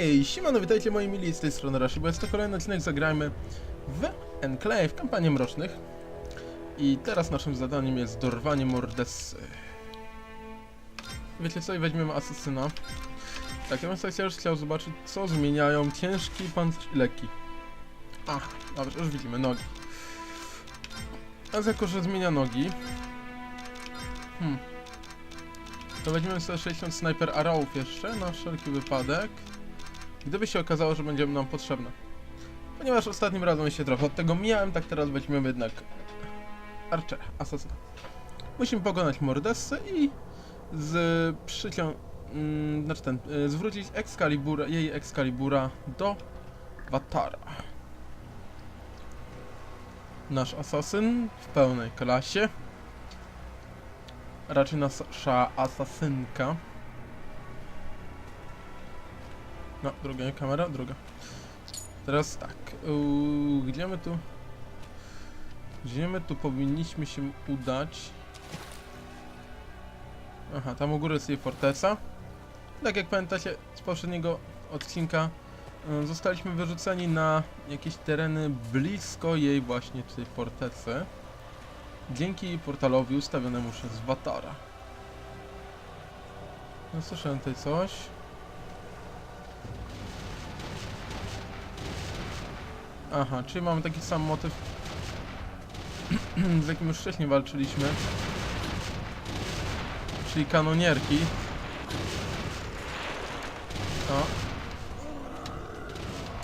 Hej, siemano, witajcie moi mili, z tej strony Rashi, bo jest to kolejny odcinek Zagrajmy w Enclave, kampanię Mrocznych. I teraz naszym zadaniem jest dorwanie Mordessy. Wiecie co, i weźmiemy asesyna. Tak, ja bym sobie też chciał zobaczyć, co zmieniają ciężki pancerz i lekki. Ach, dobrze, już widzimy, nogi. A jako, że zmienia nogi... Hmm. To weźmiemy sobie 60 Sniper Arrowów jeszcze, na wszelki wypadek. Gdyby się okazało, że będzie nam potrzebne. Ponieważ ostatnim razem się trochę od tego mijałem, tak teraz weźmiemy jednak Archera, asasyna. Musimy pokonać Mordessę i z przycią... Mm, znaczy ten, y, zwrócić Excalibura, jej Excalibura do Vatara. Nasz asasyn w pełnej klasie. Raczej nasza asasynka. No, druga nie kamera, druga. Teraz tak, yy, gdzie my tu... Gdzie my tu powinniśmy się udać? Aha, tam u góry jest jej forteca. Tak jak pamiętacie z poprzedniego odcinka, yy, zostaliśmy wyrzuceni na jakieś tereny blisko jej właśnie tej fortecy. Dzięki portalowi ustawionemu przez Watara. No słyszałem tutaj coś. Aha, czyli mamy taki sam motyw, z jakim już wcześniej walczyliśmy. Czyli kanonierki. O.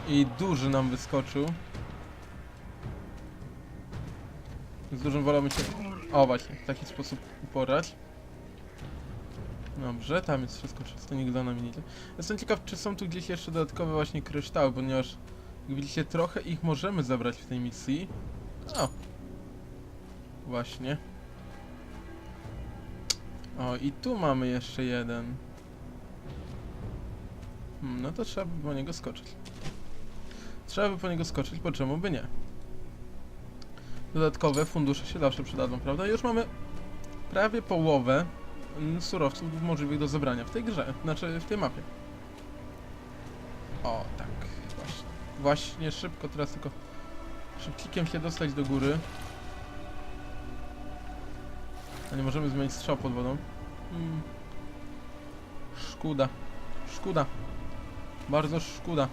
I duży nam wyskoczył. Z dużym wolamy się... O właśnie, w taki sposób uporać. Dobrze, tam jest wszystko czysto, nikt za nami nie idzie. Jestem ciekaw, czy są tu gdzieś jeszcze dodatkowe właśnie kryształy, ponieważ jak widzicie, trochę ich możemy zebrać w tej misji. O! Właśnie. O, i tu mamy jeszcze jeden. Hmm, no to trzeba by po niego skoczyć. Trzeba by po niego skoczyć, bo czemu by nie? Dodatkowe fundusze się zawsze przydadzą, prawda? Już mamy prawie połowę mm, surowców możliwych do zebrania w tej grze, znaczy w tej mapie. O, tak, właśnie. Szybko teraz tylko szybcikiem się dostać do góry. A nie możemy zmienić strzał pod wodą. Hmm. Szkoda. Szkoda. Bardzo szkoda.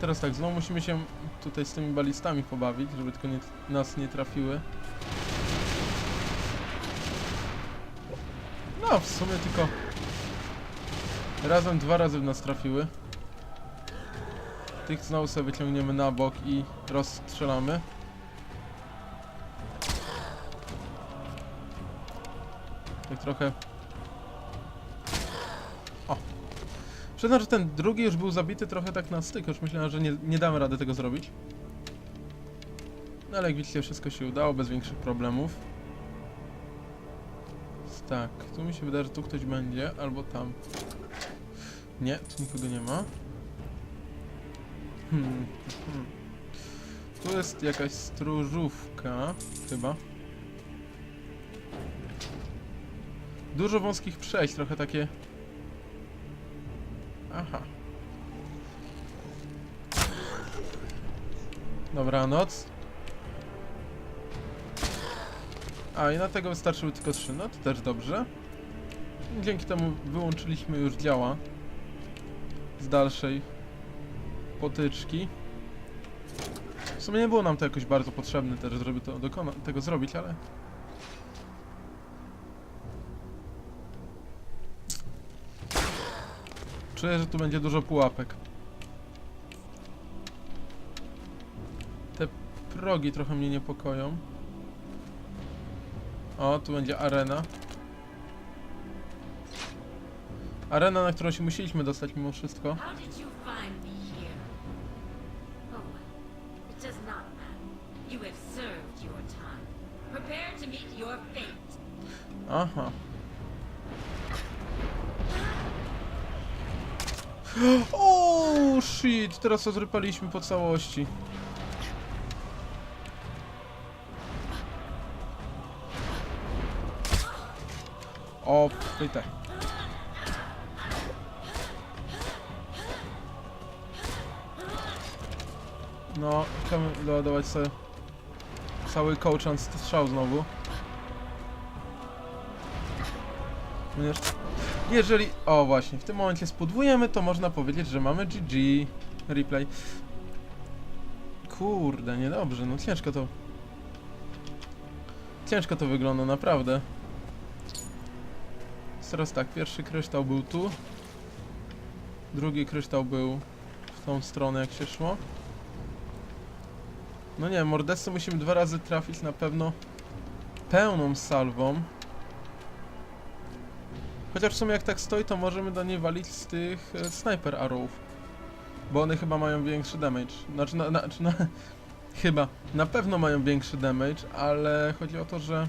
Teraz tak, znowu musimy się tutaj z tymi balistami pobawić, żeby tylko nie, nas nie trafiły. No, w sumie tylko razem dwa razy w nas trafiły. Tych znowu sobie wyciągniemy na bok i rozstrzelamy. Tak trochę... O! Przyznam, że ten drugi już był zabity trochę tak na styk, już myślałem, że nie, nie damy rady tego zrobić. No ale jak widzicie, wszystko się udało bez większych problemów. Tak, tu mi się wydaje, że tu ktoś będzie, albo tam. Nie, tu nikogo nie ma. Hmm, hmm. Tu jest jakaś stróżówka, chyba. Dużo wąskich przejść, trochę takie... Aha. Dobranoc. A, i na tego wystarczyły tylko trzy, no to też dobrze. Dzięki temu wyłączyliśmy już działa z dalszej potyczki. W sumie nie było nam to jakoś bardzo potrzebne też, żeby to dokona tego zrobić, ale... Czuję, że tu będzie dużo pułapek. Te progi trochę mnie niepokoją. O, tu będzie arena. Arena, na którą się musieliśmy dostać mimo wszystko. Aha. O shit, teraz odrypaliśmy po całości. O, pytaj. No, chcemy doładować sobie cały kołczan strzał znowu. Ponieważ jeżeli... O właśnie, w tym momencie spudwujemy, to można powiedzieć, że mamy GG. Replay. Kurde, niedobrze, no ciężko to... Ciężko to wygląda, naprawdę. Teraz tak, pierwszy kryształ był tu. Drugi kryształ był w tą stronę, jak się szło. No nie, mordesce musimy dwa razy trafić na pewno pełną salwą. Chociaż w sumie jak tak stoi, to możemy do niej walić z tych e, sniper arrowów. Bo one chyba mają większy damage. Znaczy, na, na, znaczy na, chyba, na pewno mają większy damage, ale chodzi o to, że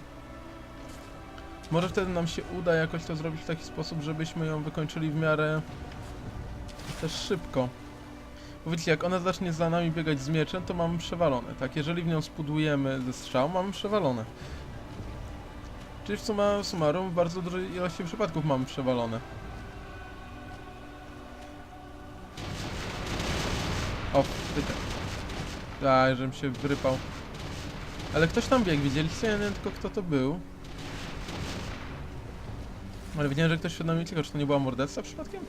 może wtedy nam się uda jakoś to zrobić w taki sposób, żebyśmy ją wykończyli w miarę też szybko. Bo wiecie, jak ona zacznie za nami biegać z mieczem, to mamy przewalone, tak? Jeżeli w nią spudujemy ze strzał, mamy przewalone. Czyli w summa summarum w bardzo dużej ilości przypadków mamy przewalone. O, pyta. A, żebym się wyrypał. Ale ktoś tam biegł, widzieliście? Ja nie wiem tylko kto to był. Ale widziałem, że ktoś przed nami uciekał. Czy to nie była morderca przypadkiem?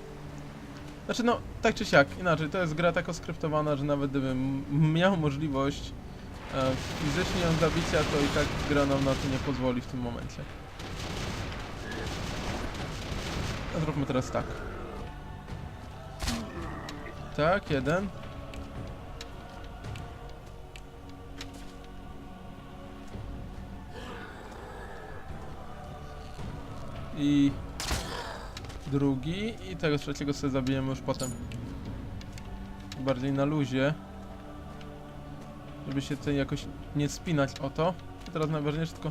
Znaczy no, tak czy siak, inaczej, to jest gra tak oskryptowana, że nawet gdybym miał możliwość fizycznie ją zabicia, to i tak gra nam na to nie pozwoli w tym momencie. Zróbmy teraz tak. Tak, jeden. I drugi i tego trzeciego sobie zabijemy już potem. Bardziej na luzie. Żeby się tutaj jakoś nie spinać o to. Teraz najważniejsze tylko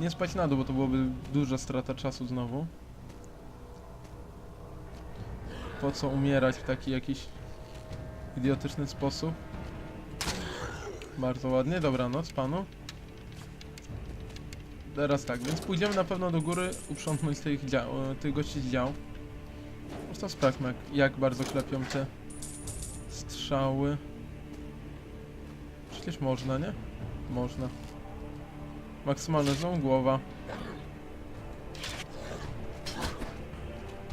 nie spać na dół, bo to byłoby duża strata czasu znowu. Po co umierać w taki jakiś idiotyczny sposób? Bardzo ładnie, dobranoc panu. Teraz tak, więc pójdziemy na pewno do góry uprzątnąć tych, dział, tych gości z dział. Zresztą sprawdźmy jak, jak bardzo klepią te strzały. Przecież można, nie? Można. Maksymalny zoom, głowa.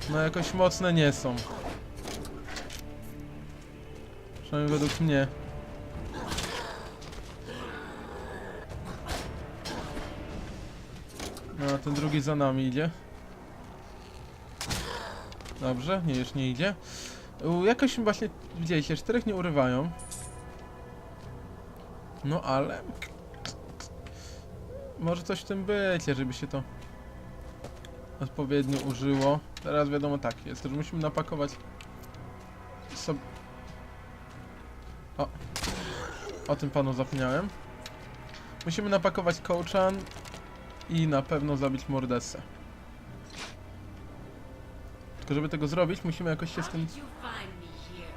No jakoś mocne nie są. Przynajmniej według mnie. No, a ten drugi za nami idzie. Dobrze, nie, już nie idzie. U, jakoś właśnie, widzieliście, czterech nie urywają. No ale... Może coś w tym być, żeby się to odpowiednio użyło. Teraz wiadomo tak jest, że musimy napakować sobie... O! O tym panu zapomniałem. Musimy napakować kołczan i na pewno zabić mordesę. Tylko żeby tego zrobić, musimy jakoś się z tym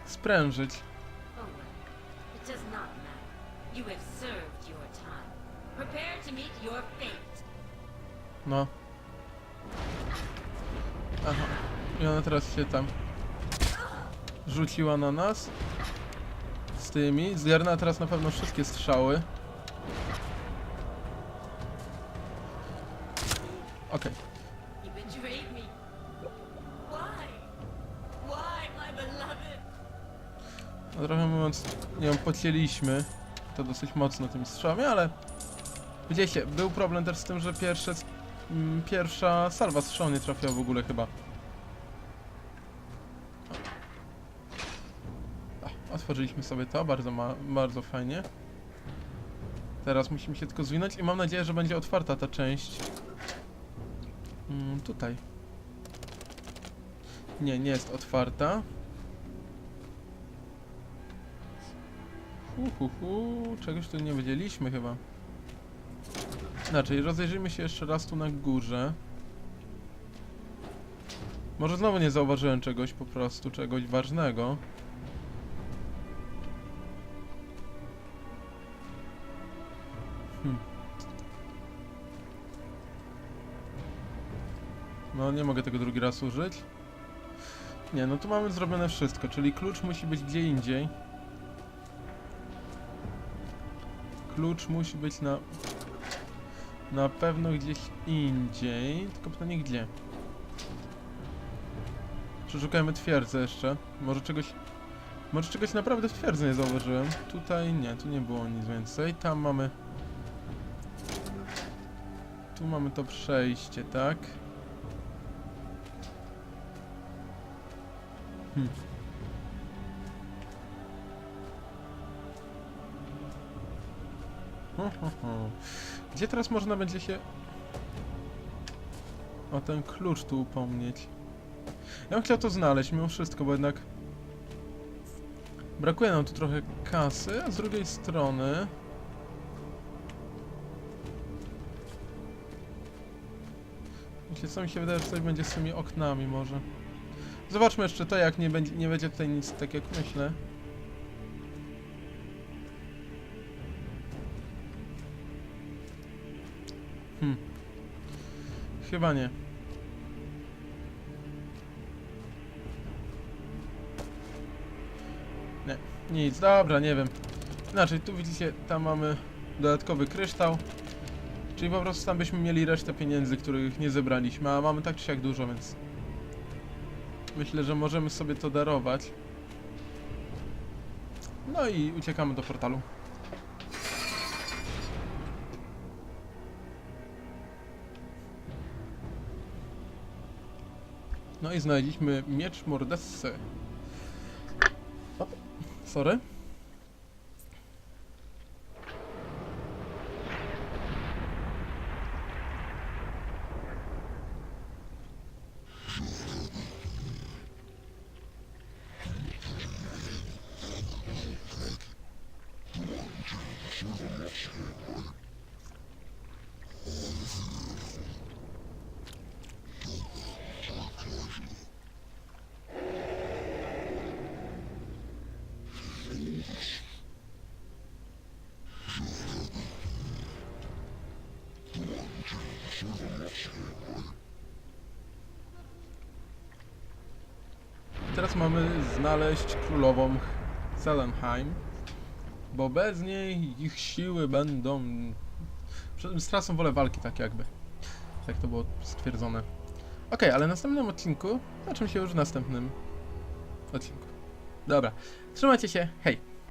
sprężyć. You have served your time. Prepare to meet your fate. No. Aha. I ona teraz się tam rzuciła na nas. Z tymi. Zgarnęła teraz na pewno wszystkie strzały. Okej. You betrayed me. Why? Why, my beloved? No trochę mówiąc, nie wiem, pocięliśmy to dosyć mocno tymi strzałami, ale widzieliście, był problem też z tym, że pierwsze, mm, pierwsza salwa strzał nie trafiła w ogóle chyba. O, otworzyliśmy sobie to, bardzo, ma, bardzo fajnie. Teraz musimy się tylko zwinąć i mam nadzieję, że będzie otwarta ta część. Mm, tutaj. Nie, nie jest otwarta. Hu, hu, hu, czegoś tu nie wiedzieliśmy chyba. Inaczej, rozejrzyjmy się jeszcze raz tu na górze. Może znowu nie zauważyłem czegoś po prostu, czegoś ważnego. Hmm. No, nie mogę tego drugi raz użyć. Nie, no tu mamy zrobione wszystko, czyli klucz musi być gdzie indziej. Klucz musi być na... Na pewno gdzieś indziej, tylko pytanie gdzie. Przeszukajmy twierdzę jeszcze. Może czegoś... Może czegoś naprawdę w twierdzy nie zauważyłem. Tutaj nie, tu nie było nic więcej. Tam mamy... Tu mamy to przejście, tak? Hmm. Gdzie teraz można będzie się o ten klucz tu upomnieć? Ja bym chciał to znaleźć mimo wszystko, bo jednak brakuje nam tu trochę kasy, a z drugiej strony Myślę, co mi się wydaje, że coś będzie z tymi oknami może. Zobaczmy jeszcze to, jak nie będzie, nie będzie tutaj nic tak jak myślę. Nie. Nie, nic, dobra, nie wiem. Inaczej, tu widzicie, tam mamy dodatkowy kryształ. Czyli po prostu tam byśmy mieli resztę pieniędzy, których nie zebraliśmy, a mamy tak czy siak dużo, więc... Myślę, że możemy sobie to darować. No i uciekamy do portalu. No i znaleźliśmy miecz Mordessy. O, sorry. Teraz mamy znaleźć królową Selenheim, bo bez niej ich siły będą... Stracą wolę walki, tak jakby. Tak to było stwierdzone. Okej, ale w następnym odcinku zobaczymy się już w następnym odcinku. Dobra, trzymajcie się, hej!